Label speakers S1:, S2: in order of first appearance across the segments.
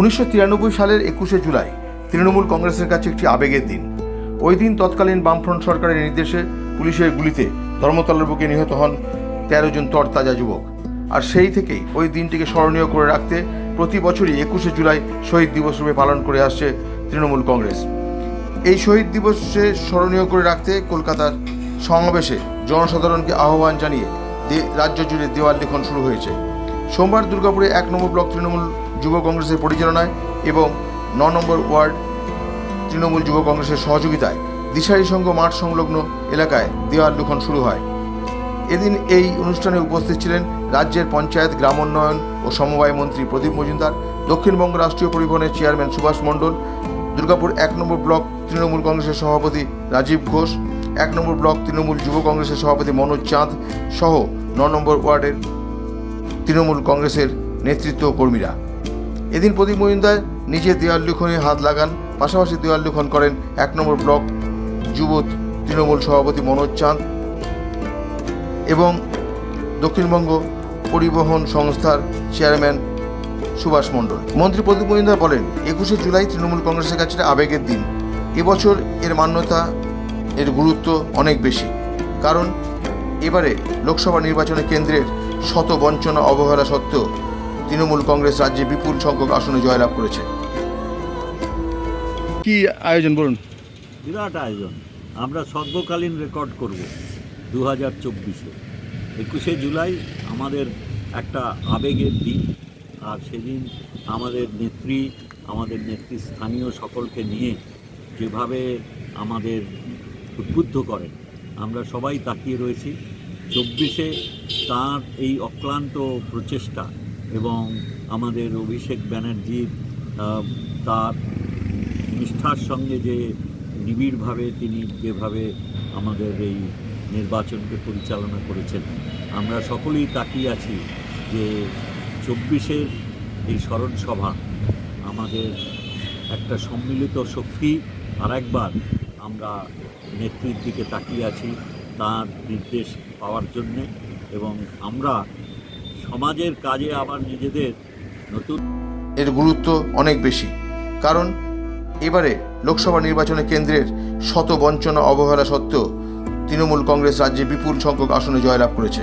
S1: উনিশশো তিরানব্বই সালের একুশে জুলাই তৃণমূল কংগ্রেসের কাছে একটি আবেগের দিন। ওই দিন তৎকালীন বামফ্রন্ট সরকারের নির্দেশে পুলিশের গুলিতে ধর্মতলার বুকে নিহত হন তেরো জন তরতাজা যুবক। আর সেই থেকেই ওই দিনটিকে স্মরণীয় করে রাখতে প্রতি বছরই একুশে জুলাই শহীদ দিবস রূপে পালন করে আসছে তৃণমূল কংগ্রেস। এই শহীদ দিবসে স্মরণীয় করে রাখতে কলকাতার সমাবেশে জনসাধারণকে আহ্বান জানিয়ে রাজ্য জুড়ে দেওয়াল লিখন শুরু হয়েছে। সোমবার দুর্গাপুরে এক নম্বর ব্লক তৃণমূল যুব কংগ্রেসের পরিচালনায় এবং ন নম্বর ওয়ার্ড তৃণমূল যুব কংগ্রেসের সহযোগিতায় দিশারি সংঘ মাঠ সংলগ্ন এলাকায় দেওয়াল লিখন শুরু হয়। এদিন এই অনুষ্ঠানে উপস্থিত ছিলেন রাজ্যের পঞ্চায়েত গ্রামোন্নয়ন ও সমবায় মন্ত্রী প্রদীপ মজুমদার, দক্ষিণবঙ্গ রাষ্ট্রীয় পরিবহনের চেয়ারম্যান সুভাষ মণ্ডল, দুর্গাপুর এক নম্বর ব্লক তৃণমূল কংগ্রেসের সভাপতি রাজীব ঘোষ, এক নম্বর ব্লক তৃণমূল যুব কংগ্রেসের সভাপতি মনোজ চাঁদ সহ ন নম্বর ওয়ার্ডের তৃণমূল কংগ্রেসের নেতৃত্ব কর্মীরা। এদিন প্রদীপ মজুমদার নিজে দেওয়াল লিখনে হাত লাগান, পাশাপাশি দেওয়াল লিখন করেন এক নম্বর ব্লক যুব তৃণমূল সভাপতি মনোজ চাঁদ এবং দক্ষিণবঙ্গ পরিবহন সংস্থার চেয়ারম্যান সুভাষ মণ্ডল। মন্ত্রী প্রদীপ মজুমদার বলেন, একুশে জুলাই তৃণমূল কংগ্রেসের কাছে আবেগের দিন। এবছর এর মান্যতা, এর গুরুত্ব অনেক বেশি। কারণ, এবারে লোকসভা নির্বাচনে কেন্দ্রের শত বঞ্চনা অবহেলা সত্ত্বেও তৃণমূল কংগ্রেস রাজ্যে বিপুল সংখ্যক আসনে জয়লাভ করেছে।
S2: কি আয়োজন বলুন?
S3: বিরাট আয়োজন। আমরা সর্বকালীন রেকর্ড করব দু হাজার চব্বিশে। একুশে জুলাই আমাদের একটা আবেগের দিন। আর সেদিন আমাদের নেত্রী আমাদের নেত্রী স্থানীয় সকলকে নিয়ে যেভাবে আমাদের উদ্বুদ্ধ করেন আমরা সবাই তাকিয়ে রয়েছি। চব্বিশে তার এই অক্লান্ত প্রচেষ্টা এবং আমাদের অভিষেক ব্যানার্জির তার নিষ্ঠার সঙ্গে যে নিবিড়ভাবে তিনি যেভাবে আমাদের এই নির্বাচনকে পরিচালনা করেছেন, আমরা সকলেই তাকিয়ে আছি যে চব্বিশের এই স্মরণসভা আমাদের একটা সম্মিলিত শক্তি আর একবার আমরা নেত্রীর দিকে তাকিয়ে আছি তার নির্দেশ পাওয়ার জন্যে এবং আমরা সমাজের কাজে আবার নিজেদের নতুন
S1: এর গুরুত্ব অনেক বেশি। কারণ এবারে লোকসভা নির্বাচনে কেন্দ্রের শত বঞ্চনা অবহেলা সত্ত্বেও তৃণমূল কংগ্রেস রাজ্যে বিপুল সংখ্যক আসনে জয়লাভ করেছে।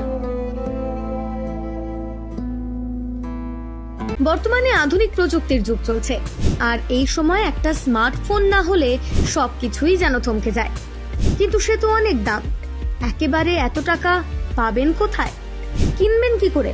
S4: বর্তমানে আধুনিক প্রযুক্তির যুগ চলছে। আর এই সময় একটা স্মার্টফোন না হলে সবকিছুই যেন থমকে যায়। কিন্তু সে তো অনেক দাম। একেবারে এত টাকা পাবেন কোথায়? কিনবেন কি করে?